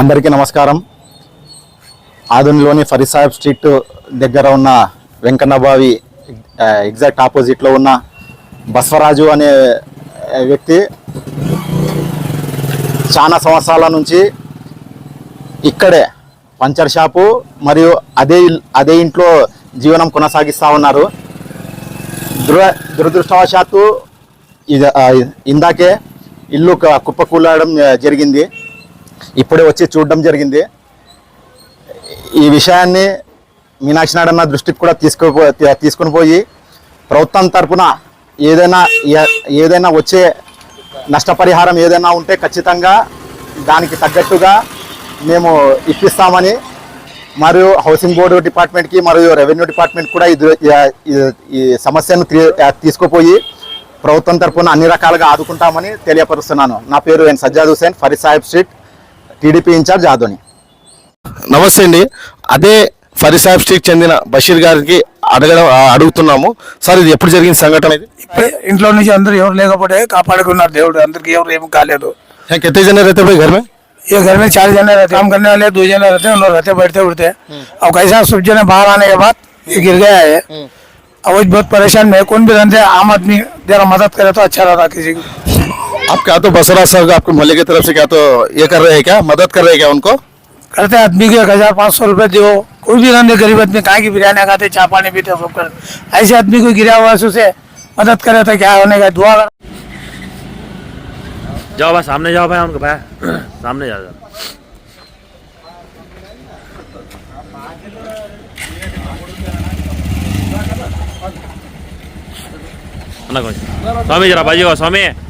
అందరికీ నమస్కారం. ఆదునిలోని ఫరీసాహెబ్ స్ట్రీట్ దగ్గర ఉన్న వెంకన్నబావి ఎగ్జాక్ట్ ఆపోజిట్లో ఉన్న బస్వరాజు అనే వ్యక్తి చాలా సంవత్సరాల నుంచి ఇక్కడే పంచర్ షాపు మరియు అదే అదే ఇంట్లో జీవనం కొనసాగిస్తూ ఉన్నారు. దుర దురదృష్టవశాత్తు ఇందాకే ఇల్లు కుప్పకూలడం జరిగింది. ఇప్పుడే వచ్చి చూడడం జరిగింది. ఈ విషయాన్ని మీనాక్షి నాయుడు దృష్టికి కూడా తీసుకో తీసుకుని పోయి ప్రభుత్వం తరఫున ఏదైనా ఏదైనా వచ్చే నష్టపరిహారం ఏదైనా ఉంటే ఖచ్చితంగా దానికి తగ్గట్టుగా మేము ఇప్పిస్తామని మరియు హౌసింగ్ బోర్డు డిపార్ట్మెంట్కి మరియు రెవెన్యూ డిపార్ట్మెంట్ కూడా ఈ- సమస్యను తీసుకుపోయి ప్రభుత్వం తరపున అన్ని రకాలుగా ఆదుకుంటామని తెలియపరుస్తున్నాను. నా పేరు N Sajjad Hussain Farid Saheb street TDP incharge Adoni నమస్తే అండి అదే ఫరీసాబ్ స్ట్రీట్ చెందిన బషీర్ గారికి అడగడం ఆ, అడుగుతున్నాము సార్ ఇది ఎప్పుడు జరిగిన సంఘటన ఇది ఇప్పుడే ఇంట్లో నుంచి అందరూ ఎవరు లేకపోతే కాపాడుకున్నారు దేవుడు అందరికి ఎవరు ఏం కాలేదు क्या कितने जने रहते भाई घर में ये घर में चार जने रहते काम करने वाले दो जने रहते हैं उन लोग रहते बैठते उठते अब कैसा सब जने बाहर आने के बाद ये गिर गया है अब वो बहुत परेशान में है। कौन भी धंधे आम आदमी जरा मदद करे तो अच्छा रहता किसी को आप क्या तो बसरा साहब आपके मोहल्ले की तरफ़ से क्या तो ये कर रहे हैं क्या? मदद कर रहे हैं क्या उनको? करते आदमी के एक हज़ार पाँच सौ रुपये दो कोई भी धंधे गरीब आदमी कहाँ की बिरयानी खाते चाय पानी पीते सब कर। ऐसे आदमी को गिरा हुआ है, उसे मदद करे तो क्या होने का? दुआ कर। जाओ भाई सामने जाओ भाई उनके भाई सामने जाओ जाओ। ना कोई। स्वामी।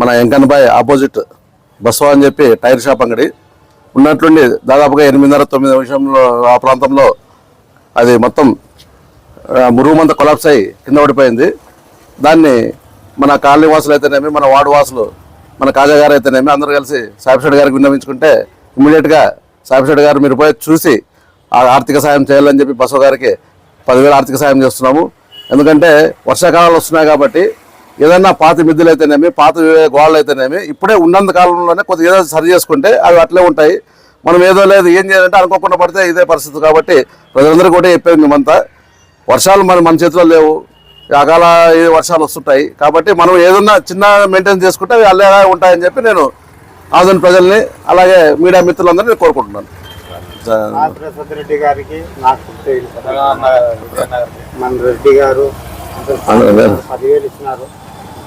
మన ఎంకన్నబాయ్ ఆపోజిట్ బస్వా అని చెప్పి టైర్ షాప్ అంగడి. ఉన్నట్లుండి దాదాపుగా ఎనిమిదిన్నర తొమ్మిది నిమిషంలో ఆ ప్రాంతంలో అది మొత్తం మురుగుమంతా కొలాప్స్ అయ్యి కింద పడిపోయింది. దాన్ని మన కాలనీ వాసులు అయితేనేమి మన వార్డు వాసులు మన కాజా గారు అయితేనేమి అందరూ కలిసి సాయిబ్ గారికి విన్నవించుకుంటే ఇమ్మీడియట్గా సాయిబ్ గారు మీరు పోయి చూసి ఆ ఆర్థిక సాయం చేయాలని చెప్పి బసవ గారికి పదివేల ఆర్థిక సాయం చేస్తున్నాము. ఎందుకంటే వర్షాకాలాలు వస్తున్నాయి కాబట్టి ఏదన్నా పాత మిద్దులు అయితేనేమి పాత గోడలు అయితేనేమి ఇప్పుడే ఉన్నంత కాలంలోనే కొద్దిగా ఏదో సరి చేసుకుంటే అవి అట్లే ఉంటాయి. మనం ఏదో లేదు ఏం చేయాలంటే అనుకోకుండా పడితే ఇదే పరిస్థితి కాబట్టి ప్రజలందరూ కూడా చెప్పేది మేమంతా. వర్షాలు మన మన చేతిలో లేవు. అకాల ఈ వర్షాలు వస్తుంటాయి. కాబట్టి మనం ఏదన్నా చిన్న మెయింటైన్ చేసుకుంటే అవి అల్లేలా ఉంటాయని చెప్పి నేను ఆధునిక ప్రజల్ని అలాగే మీడియా మిత్రులందరినీ నేను కోరుకుంటున్నాను రెడ్డి గారికి నాకు తెలుసు మన రెడ్డి గారు పదివేలు ఇచ్చినారు.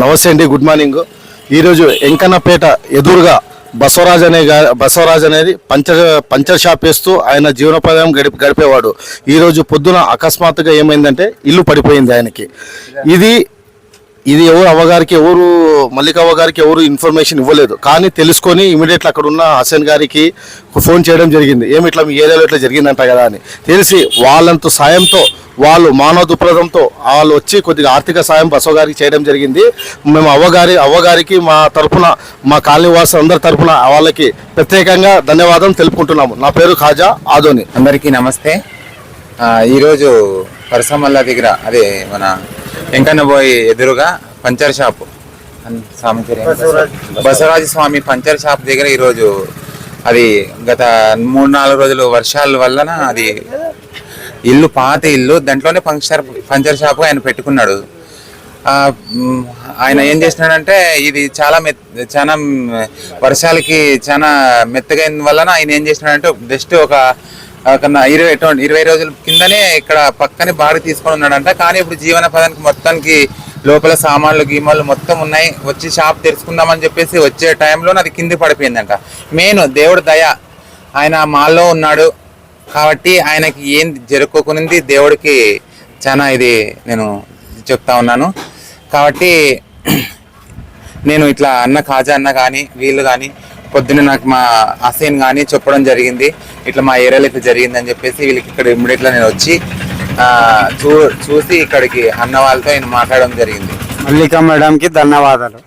నమస్తే అండి గుడ్ మార్నింగ్. ఈరోజు ఎంకన్నపేట ఎదురుగా బసవరాజ్ అనే బసవరాజ్ అనేది పంచర్ పంచర్ షాప్ వేస్తూ ఆయన జీవనోపాయం గడి గడిపేవాడు. ఈరోజు పొద్దున అకస్మాత్తుగా ఏమైందంటే ఇల్లు పడిపోయింది ఆయనకి. ఇది ఇది ఎవరు అవ్వగారికి ఎవరు మల్లిక అవ్వగారికి ఎవరు ఇన్ఫర్మేషన్ ఇవ్వలేదు. కానీ తెలుసుకొని ఇమీడియట్లీ అక్కడ ఉన్న హసన్ గారికి ఫోన్ చేయడం జరిగింది. ఏమి ఇట్లా మీ ఏరియాలో ఇట్లా జరిగిందంట కదా అని. తెలిసి వాళ్ళంత సాయంతో వాళ్ళు మానవ దృక్పథంతో వాళ్ళు వచ్చి కొద్దిగా ఆర్థిక సాయం బసవ గారికి చేయడం జరిగింది. మేము అవ్వగారి అవ్వగారికి మా తరపున మా కాలనీ వాసులు అందరి తరపున వాళ్ళకి ప్రత్యేకంగా ధన్యవాదం తెలుపుకుంటున్నాము. నా పేరు ఖాజా ఆదోని. అందరికీ నమస్తే. ఈరోజు పరసమల్ల దగ్గర అదే మన వెంకన్నబోయి ఎదురుగా puncture shop. Swami? Basavaraju. Swami puncture shop దగ్గర ఈరోజు అది గత మూడు నాలుగు రోజులు వర్షాల వలన అది ఇల్లు పాత ఇల్లు దాంట్లోనే పంచర్ పంచర్ షాప్ ఆయన పెట్టుకున్నాడు. ఆయన ఏం చేసినాడంటే ఇది చాలా మెత్ చాలా వర్షాలకి చాలా మెత్తగైన వలన ఆయన ఏం చేసినాడంటే జస్ట్ ఒక ఇరవై ఇరవై రోజుల కిందనే ఇక్కడ పక్కనే బాగా తీసుకొని ఉన్నాడంట. కానీ ఇప్పుడు జీవన పదానికి మొత్తానికి లోపల సామాన్లు గీమాలు మొత్తం ఉన్నాయి. వచ్చి షాప్ తెరుచుకుందామని చెప్పేసి వచ్చే టైంలో అది కింది పడిపోయిందంట. మెయిన్ దేవుడు దయ. ఆయన మాల్లో ఉన్నాడు. కాబట్టి ఆయనకి ఏం జరుపుకోకునింది దేవుడికి చాలా ఇది నేను చెప్తా ఉన్నాను. కాబట్టి నేను ఇట్లా అన్న కాజా అన్న కానీ వీళ్ళు కానీ పొద్దున్న నాకు మా అసైన్ కానీ చెప్పడం జరిగింది ఇట్లా మా ఏరియాలో ఇట్లా జరిగిందని చెప్పేసి వీళ్ళకి ఇక్కడ ఇమ్మీడియట్గా నేను వచ్చి ఆ, చూ చూసి ఇక్కడికి అన్న వాళ్ళతో నేను మాట్లాడడం జరిగింది మల్లికా మేడం కి ధన్యవాదాలు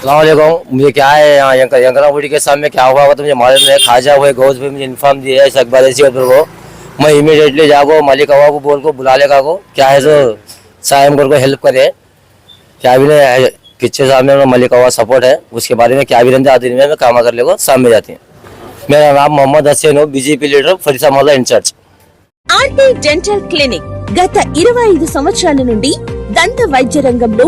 सलामकुम मुझे क्या है यहाँ यंक- यंकरापुरी के सामने क्या हुआ होगा तो मुझे मालूम है खाजा हुए गौज भी मुझे इन्फॉर्म दिया है इस अखबार ऐसी खबर को मैं इमीडिएटली जाको मालिक हवा को बोल को बुला लेगा को क्या है तो सायम कर को हेल्प करे क्या भी नहीं किच्चे सामने में मलिक हवा सपोर्ट है उसके बारे में क्या भी रहते आदमी में मैं काम कर लेगा सामने जाती हैं मेरा नाम मोहम्मद हसैन हो बीजेपी लीडर फरीसा मोहल्ला इंचार्ज ఆర్టీ డెంటల్ క్లినిక్ గత ఇరవై ఐదు సంవత్సరాల నుండి దంత వైద్య రంగంలో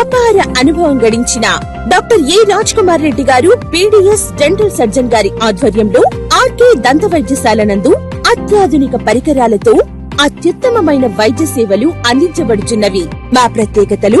అపార అనుభవం గడించిన doctor A Raj Kumar Reddy garu BDS dental surgeon గారి ఆధ్వర్యంలో ఆర్కే దంత వైద్యశాల నందు అత్యాధునిక పరికరాలతో అత్యుత్తమమైన వైద్య సేవలు అందించబడుచున్నవి మా ప్రత్యేకతలు